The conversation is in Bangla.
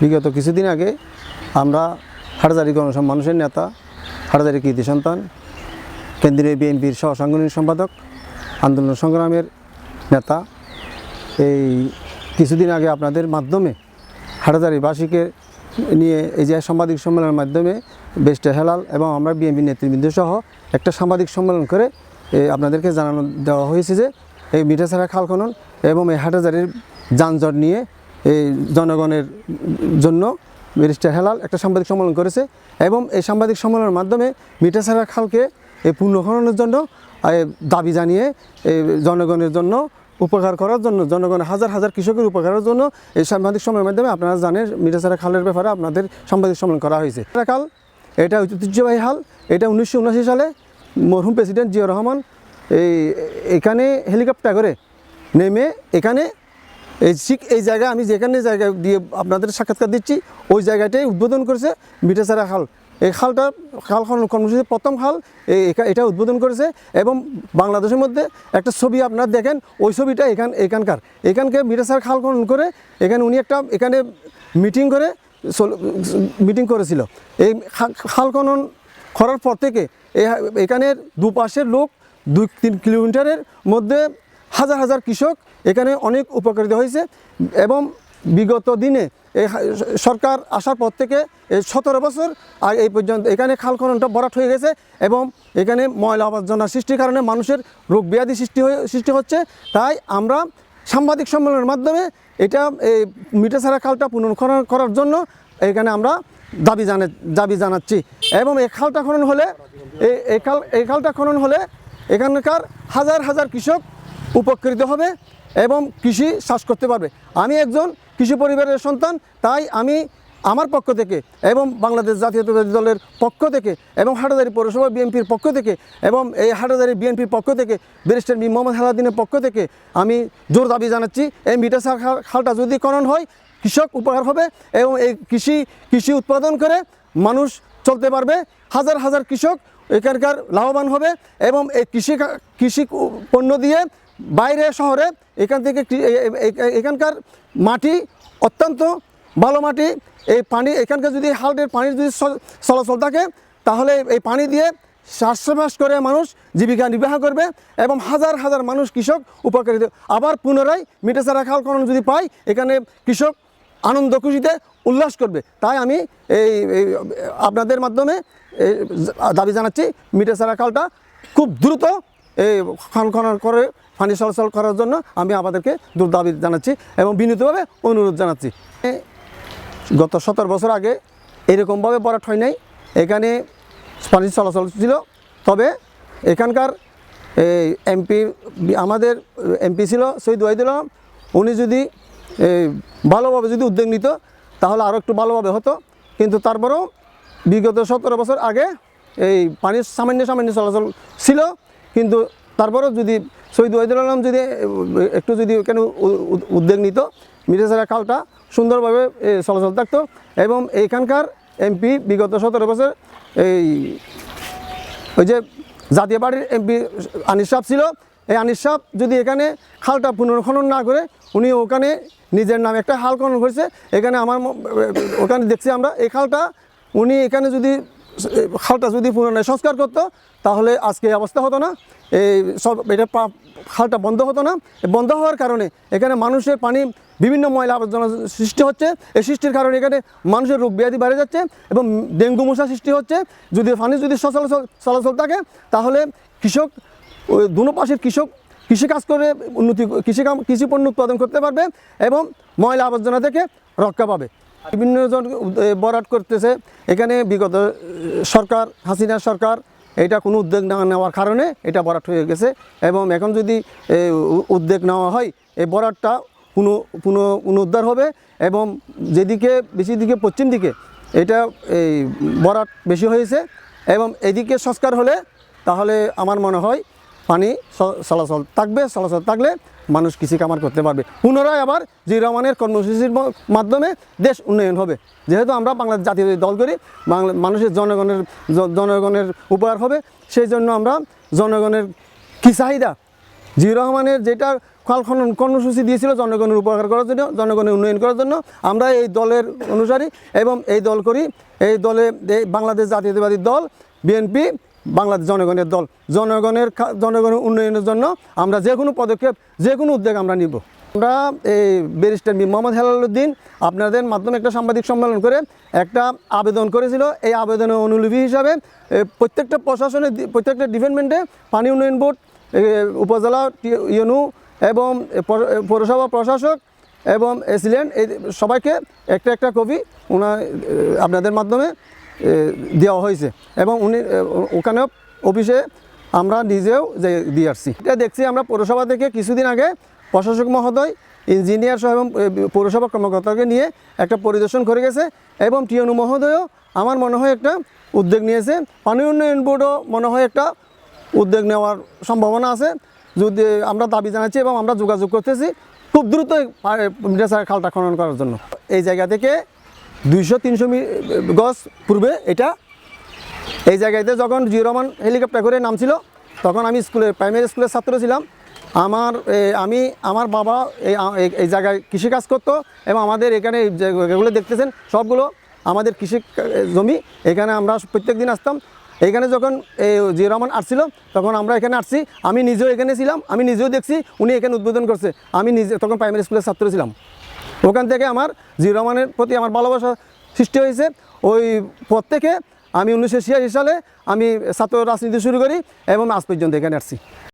বিগত কিছুদিন আগে আমরা হাটজারি গণসম্মানুষের নেতা হাটজারি কৃতি সন্তান, কেন্দ্রীয় বিএনপির সহ সাংগঠনিক সম্পাদক, আন্দোলন সংগ্রামের নেতা। এই কিছুদিন আগে আপনাদের মাধ্যমে হাটজারিবাসীকে নিয়ে এই যে সাংবাদিক সম্মেলনের মাধ্যমে বেস্টে হেলাল এবং আমরা বিএনপি নেতৃবৃন্দ সহ একটা সাংবাদিক সম্মেলন করে আপনাদেরকে জানানো দেওয়া হয়েছে যে এই মিঠাছাড়া খাল খনন এবং এই হাটাজারির যানজট নিয়ে এই জনগণের জন্য ব্যারিস্টার হেলাল একটা সাংবাদিক সম্মেলন করেছে এবং এই সাংবাদিক সম্মেলনের মাধ্যমে মিঠাছাড়া খালকে এই পুনঃখননের জন্য দাবি জানিয়ে এই জনগণের জন্য উপকার করার জন্য জনগণের হাজার হাজার কৃষকের উপকারের জন্য এই সাংবাদিক সম্মেলনের মাধ্যমে আপনারা জানেন মিঠাছাড়া খালের ব্যাপারে আপনাদের সাংবাদিক সম্মেলন করা হয়েছে। খাল, এটা ঐতিহ্যবাহী হাল, এটা উনিশশো উনআশি সালে মরহুম প্রেসিডেন্ট জিয়া রহমান এই, এখানে হেলিকপ্টার করে নেমে এখানে এই ঠিক এই জায়গায় আমি যেখানে জায়গা দিয়ে আপনাদের সাক্ষাৎকার দিচ্ছি, ওই জায়গাটাই উদ্বোধন করেছে মিঠাছাড়া খাল। এই খালটা, খাল খনন কর্মসূচির প্রথম খাল এটা উদ্বোধন করেছে এবং বাংলাদেশের মধ্যে একটা ছবি আপনারা দেখেন, ওই ছবিটা এখান এখানকার। এখানকে মিঠাছাড়া খাল খনন করে এখানে উনি একটা, এখানে মিটিং করে মিটিং করেছিল। এই খাল খনন করার পর থেকে এখানের দুপাশের লোক, দুই তিন কিলোমিটারের মধ্যে হাজার হাজার কৃষক এখানে অনেক উপকৃত হয়েছে এবং বিগত দিনে এই সরকার আসার পর থেকে এই সতেরো বছর আর এই পর্যন্ত এখানে খাল খননটা বরাট হয়ে গেছে এবং এখানে ময়লা আবর্জনা সৃষ্টির কারণে মানুষের রোগ ব্যাধি সৃষ্টি হয়ে সৃষ্টি হচ্ছে। তাই আমরা সাংবাদিক সম্মেলনের মাধ্যমে এটা এই মিঠাছাড়া খালটা পুনর্খনন করার জন্য এখানে আমরা দাবি জানা দাবি জানাচ্ছি এবং এই খালটা খনন হলে এই এই খাল এই খালটা খনন হলে এখানকার হাজার হাজার কৃষক উপকৃত হবে। এবং কৃষি চাষ করতে পারবে। আমি একজন কৃষি পরিবারের সন্তান, তাই আমি আমার পক্ষ থেকে এবং বাংলাদেশ জাতীয়তাবাদী দলের পক্ষ থেকে এবং হাটাদারি পৌরসভা বিএনপির পক্ষ থেকে এবং এই হাটাদারি বিএনপির পক্ষ থেকে, ব্যারিস্টার মি মোহাম্মদ হেলাদিনের পক্ষ থেকে আমি জোর দাবি জানাচ্ছি, এই খাল- খালটা যদি খনন হয়, কৃষক উপকার হবে এবং এই কৃষি কৃষি উৎপাদন করে মানুষ চলতে পারবে। হাজার হাজার কৃষক এখানকার লাভবান হবে এবং এই কৃষি কৃষি পণ্য দিয়ে বাইরে শহরে এখান থেকে এখানকার মাটি অত্যন্ত ভালো মাটি। এই পানি এখানকার যদি হালটের পানির যদি চলাচল থাকে, তাহলে এই পানি দিয়ে চাষবাস করে মানুষ জীবিকা নির্বাহ করবে এবং হাজার হাজার মানুষ কৃষক উপকৃত। আবার পুনরায় খাল খনন যদি পায়, এখানে কৃষক আনন্দ, খুশিতে উল্লাস করবে। তাই আমি এই আপনাদের মাধ্যমে দাবি জানাচ্ছি মিটেসারা খালটা খুব দ্রুত এই খান খনন করে পানি চলাচল করার জন্য আমি আমাদেরকে দূর দাবি জানাচ্ছি এবং বিনীতভাবে অনুরোধ জানাচ্ছি। গত সতেরো বছর আগে এরকমভাবে বরাট হয় নাই। এখানে পানি চলাচল ছিল। তবে এখানকার এমপি, আমাদের এমপি ছিল সৈয়দ ওয়াহিদুল আলম। উনি যদি ভালোভাবে যদি উদ্যোগ নিত, তাহলে আরও একটু ভালোভাবে হতো। কিন্তু তারপরেও বিগত সতেরো বছর আগে এই পানির সামান্য সামান্য চলাচল ছিল। কিন্তু তারপরেও যদি শহীদ ওয়াহিদুল আলম যদি, একটু যদি উ- উদ্যোগ নিত মিরেসারা খালটা সুন্দরভাবে চলাচল থাকতো এবং এইখানকার এমপি বিগত সতেরো বছর এই, ওই যে জাতীয় পার্টির এমপি আনিস সাহ ছিল, এই আনিস সাহ যদি এখানে খালটা পুনর্খনন না করে, উনি ওখানে নিজের নামে একটা হাল খনন করেছে। এখানে আমার ওখানে দেখছি আমরা, এই খালটা উনি এখানে যদি খালটা যদি পুনরায় সংস্কার করতো, তাহলে আজকে অবস্থা হতো না। এই সব, এটা খালটা বন্ধ হতো না। বন্ধ হওয়ার কারণে এখানে মানুষের পানি, বিভিন্ন ময়লা আবর্জনা সৃষ্টি হচ্ছে। এই সৃষ্টির কারণে এখানে মানুষের রোগ ব্যাধি বেড়ে যাচ্ছে এবং ডেঙ্গু মশা সৃষ্টি হচ্ছে। যদি পানি যদি চলাচল চলাচল থাকে, তাহলে কৃষক দুনো পাশের কৃষক, কৃষিকাজ করে উন্নতি কৃষি কৃষি পণ্য উৎপাদন করতে পারবে এবং ময়লা আবর্জনা থেকে রক্ষা পাবে। বিভিন্ন জন বরাট করতেছে। এখানে বিগত সরকার, হাসিনা সরকার, এটা কোনো উদ্যোগ না নেওয়ার কারণে এটা বরাট হয়ে গেছে। এবং এখন যদি উদ্যোগ নেওয়া হয় এই বরাটটা পুনঃ পুনঃ, পুনরুদ্ধার হবে এবং যেদিকে, বেশি দিকে পশ্চিম দিকে এটা এই বরাট বেশি হয়েছে। এবং এদিকে সংস্কার হলে তাহলে আমার মনে হয় পানি চলাচল থাকবে, চলাচল থাকলে মানুষ কৃষি কামার করতে পারবে। পুনরায় আবার জি রহমানের কর্মসূচির মাধ্যমে দেশ উন্নয়ন হবে। যেহেতু আমরা বাংলাদেশ জাতীয় দল করি, বাংলা মানুষের জনগণের জনগণের উপকার হবে, সেই জন্য আমরা জনগণের কী চাহিদা? জি রহমানের যেটা খাল খনন কর্মসূচি দিয়েছিল জনগণের উপকার করার জন্য, জনগণের উন্নয়ন করার জন্য, আমরা এই দলের অনুসারী এবং এই দল করি। এই দলে এই বাংলাদেশ জাতীয়তাবাদী দল, বিএনপি বাংলাদেশ জনগণের দল, জনগণের জনগণের উন্নয়নের জন্য আমরা যে কোনো পদক্ষেপ, যে কোনো উদ্যোগ আমরা নিব। আমরা এই ব্যারিস্টার মীর মোহাম্মদ হেলালুদ্দিন আপনাদের মাধ্যমে একটা সাংবাদিক সম্মেলন করে একটা আবেদন করেছিল। এই আবেদনের অনুলিপি হিসাবে প্রত্যেকটা প্রশাসনের প্রত্যেকটা ডিপার্টমেন্টে পানি উন্নয়ন বোর্ড উপজেলা ইউনু এবং পৌরসভা প্রশাসক এবং এসিলেন্ট এই সবাইকে একটা একটা কপি ওনার আপনাদের মাধ্যমে দেওয়া হয়েছে। এবং উনি ওখানেও অফিসে আমরা নিজেও যে, দিয়ে আসছি। এটা দেখছি আমরা পৌরসভা থেকে কিছুদিন আগে প্রশাসক মহোদয়, ইঞ্জিনিয়ার সহ এবং পৌরসভা কর্মকর্তাকে নিয়ে একটা পরিদর্শন করে গেছে এবং টিএনু মহোদয়ও আমার মনে হয় একটা উদ্যোগ নিয়েছে। পানি উন্নয়ন বোর্ডও মনে হয় একটা উদ্যোগ নেওয়ার সম্ভাবনা আছে। যদি আমরা দাবি জানাচ্ছি এবং আমরা যোগাযোগ করতেছি, খুব দ্রুত খালটা খনন করার জন্য। এই জায়গা থেকে দুইশো, তিনশো গজ পূর্বে এটা। এই জায়গাতে যখন জিও রহমান হেলিকপ্টার করে নামছিল, তখন আমি স্কুলে, প্রাইমারি স্কুলের ছাত্র ছিলাম। আমার আমি, আমার বাবা এই এই- জায়গায় কৃষিকাজ করতো এবং আমাদের এখানে যেগুলো দেখতেছেন, সবগুলো আমাদের কৃষি জমি। এখানে আমরা প্রত্যেক দিন আসতাম। এখানে যখন এই জিও রহমান আসছিল, তখন আমরা এখানে আসছি। আমি নিজেও এখানে ছিলাম, আমি নিজেও দেখছি, উনি এখানে উদ্বোধন করছে। আমি নিজে, তখন প্রাইমারি স্কুলের ছাত্র ছিলাম। ওখান থেকে আমার জি রহমানের প্রতি আমার ভালোবাসা সৃষ্টি হয়েছে। ওই পর থেকে আমি উনিশশো ছিয়াশি সালে আমি ছাত্র রাজনীতি শুরু করি এবং আজ পর্যন্ত এখানে আসছি।